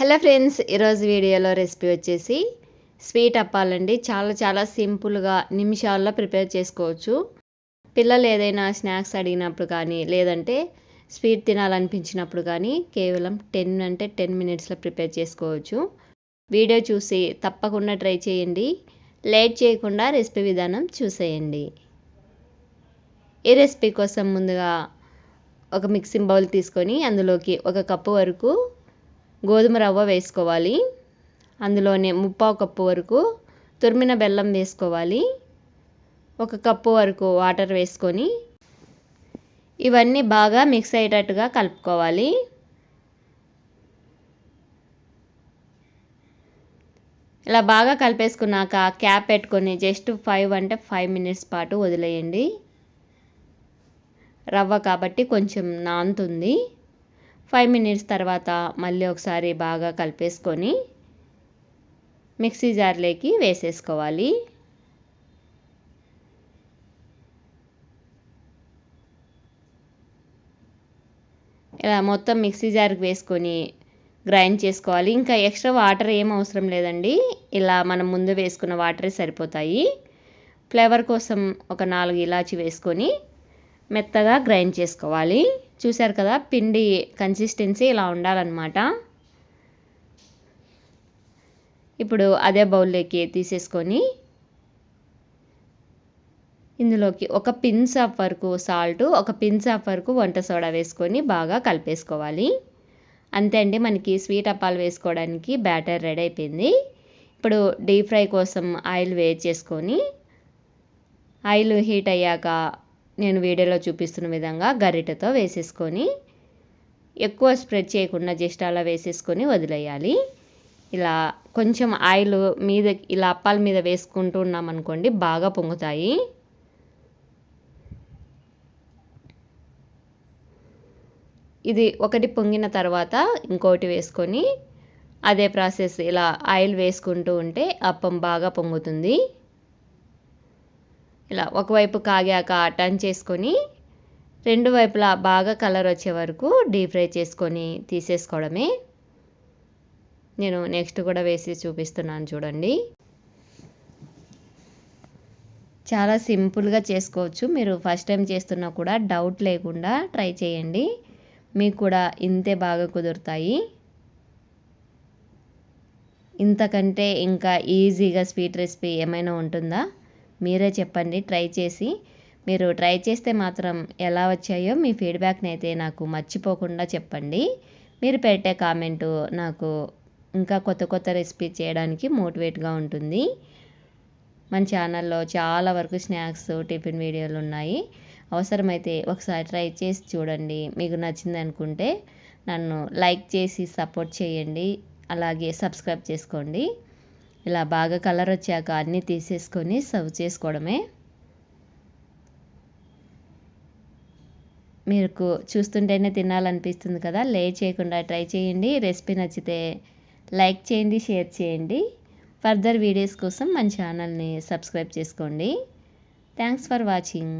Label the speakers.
Speaker 1: Hello friends ఈరోజు వీడియోలో recipe వచ్చేసి స్వీట్ అప్పాలండి. చాలా చాలా సింపుల్గా నిమిషాల్లో ప్రిపేర్ చేసుకోవచ్చు. పిల్లలు ఏదైనా స్నాక్స్ అడిగినప్పుడు కానీ లేదంటే స్వీట్ తినాలనిపించినప్పుడు కానీ కేవలం టెన్ అంటే టెన్ మినిట్స్లో ప్రిపేర్ చేసుకోవచ్చు. వీడియో చూసి తప్పకుండా ట్రై చేయండి. లేట్ చేయకుండా రెసిపీ విధానం చూసేయండి. ఈ రెసిపీ కోసం ముందుగా ఒక మిక్సింగ్ బౌల్ తీసుకొని అందులోకి ఒక కప్పు వరకు గోధుమ రవ్వ వేసుకోవాలి. అందులోనే ముప్పావు కప్పు వరకు తురిమిన బెల్లం వేసుకోవాలి. ఒక కప్పు వరకు వాటర్ వేసుకొని ఇవన్నీ బాగా మిక్స్ అయ్యేటట్టుగా కలుపుకోవాలి. ఇలా బాగా కలిపేసుకున్నాక క్యాప్ పెట్టుకొని జస్ట్ ఫైవ్ అంటే ఫైవ్ మినిట్స్ పాటు వదిలేయండి. రవ్వ కాబట్టి కొంచెం నాంతుంది ఫైవ్ మినిట్స్ తర్వాత మళ్ళీ ఒకసారి బాగా కలిపేసుకొని మిక్సీ జార్లోకి వేసేసుకోవాలి. ఇలా మొత్తం మిక్సీ జార్కి వేసుకొని గ్రైండ్ చేసుకోవాలి. ఇంకా ఎక్స్ట్రా వాటర్ ఏం అవసరం లేదండి. ఇలా మనం ముందు వేసుకున్న వాటరే సరిపోతాయి. ఫ్లేవర్ కోసం ఒక నాలుగు ఇలాచి వేసుకొని మెత్తగా గ్రైండ్ చేసుకోవాలి. చూశారు కదా పిండి కన్సిస్టెన్సీ ఇలా ఉండాలన్నమాట. ఇప్పుడు అదే బౌల్లోకి తీసేసుకొని ఇందులోకి ఒక పిన్స్ ఆఫ్ వరకు సాల్ట్ ఒక పిన్స్ ఆఫ్ వరకు వంట సోడా వేసుకొని బాగా కలిపేసుకోవాలి. అంతే అండి మనకి స్వీట్ అప్పాలు వేసుకోవడానికి బ్యాటర్ రెడీ అయిపోయింది. ఇప్పుడు డీప్ ఫ్రై కోసం ఆయిల్ వేడి చేసుకొని ఆయిల్ హీట్ అయ్యాక నేను వీడియోలో చూపిస్తున్న విధంగా గరిటతో వేసేసుకొని ఎక్కువ స్ప్రెడ్ చేయకుండా జస్ట్ అలా వేసేసుకొని వదిలేయాలి. ఇలా కొంచెం ఆయిల్ మీద ఇలా అప్పాల మీద వేసుకుంటూ ఉన్నామనుకోండి బాగా పొంగుతాయి. ఇది ఒకటి పొంగిన తర్వాత ఇంకోటి వేసుకొని అదే ప్రాసెస్ ఇలా ఆయిల్ వేసుకుంటూ ఉంటే అప్పం బాగా పొంగుతుంది. ఇలా ఒకవైపు కాగాక టర్న్ చేసుకొని రెండు వైపులా బాగా కలర్ వచ్చే వరకు డీప్ ఫ్రై చేసుకొని తీసేసుకోవడమే. నేను నెక్స్ట్ కూడా వేసి చూపిస్తున్నాను చూడండి. చాలా సింపుల్గా చేసుకోవచ్చు. మీరు ఫస్ట్ టైం చేస్తున్నా కూడా డౌట్ లేకుండా ట్రై చేయండి. మీకు కూడా ఇంతే బాగా కుదురుతాయి. ఇంతకంటే ఇంకా ఈజీగా స్వీట్ రెసిపీ ఏమైనా ఉంటుందా? మీరే చెప్పండి ట్రై చేసి. మీరు ట్రై చేస్తే మాత్రం ఎలా వచ్చాయో మీ ఫీడ్బ్యాక్ని అయితే నాకు మర్చిపోకుండా చెప్పండి. మీరు పెట్టే కామెంటు నాకు ఇంకా కొత్త కొత్త రెసిపీ చేయడానికి మోటివేట్గా ఉంటుంది. మన ఛానల్లో చాలా వరకు స్నాక్స్ టిఫిన్ వీడియోలు ఉన్నాయి. అవసరమైతే ఒకసారి ట్రై చేసి చూడండి. మీకు నచ్చింది అనుకుంటే నన్ను లైక్ చేసి సపోర్ట్ చేయండి. అలాగే సబ్స్క్రైబ్ చేసుకోండి. ఇలా బాగా కలర్ వచ్చాక అన్నీ తీసేసుకొని సర్వ్ చేసుకోవడమే. మీకు చూస్తుంటేనే తినాలనిపిస్తుంది కదా లే చేయకుండా ట్రై చేయండి. రెసిపీ నచ్చితే లైక్ చేయండి షేర్ చేయండి. ఫర్దర్ వీడియోస్ కోసం మన ఛానల్ని సబ్స్క్రైబ్ చేసుకోండి. Thanks for watching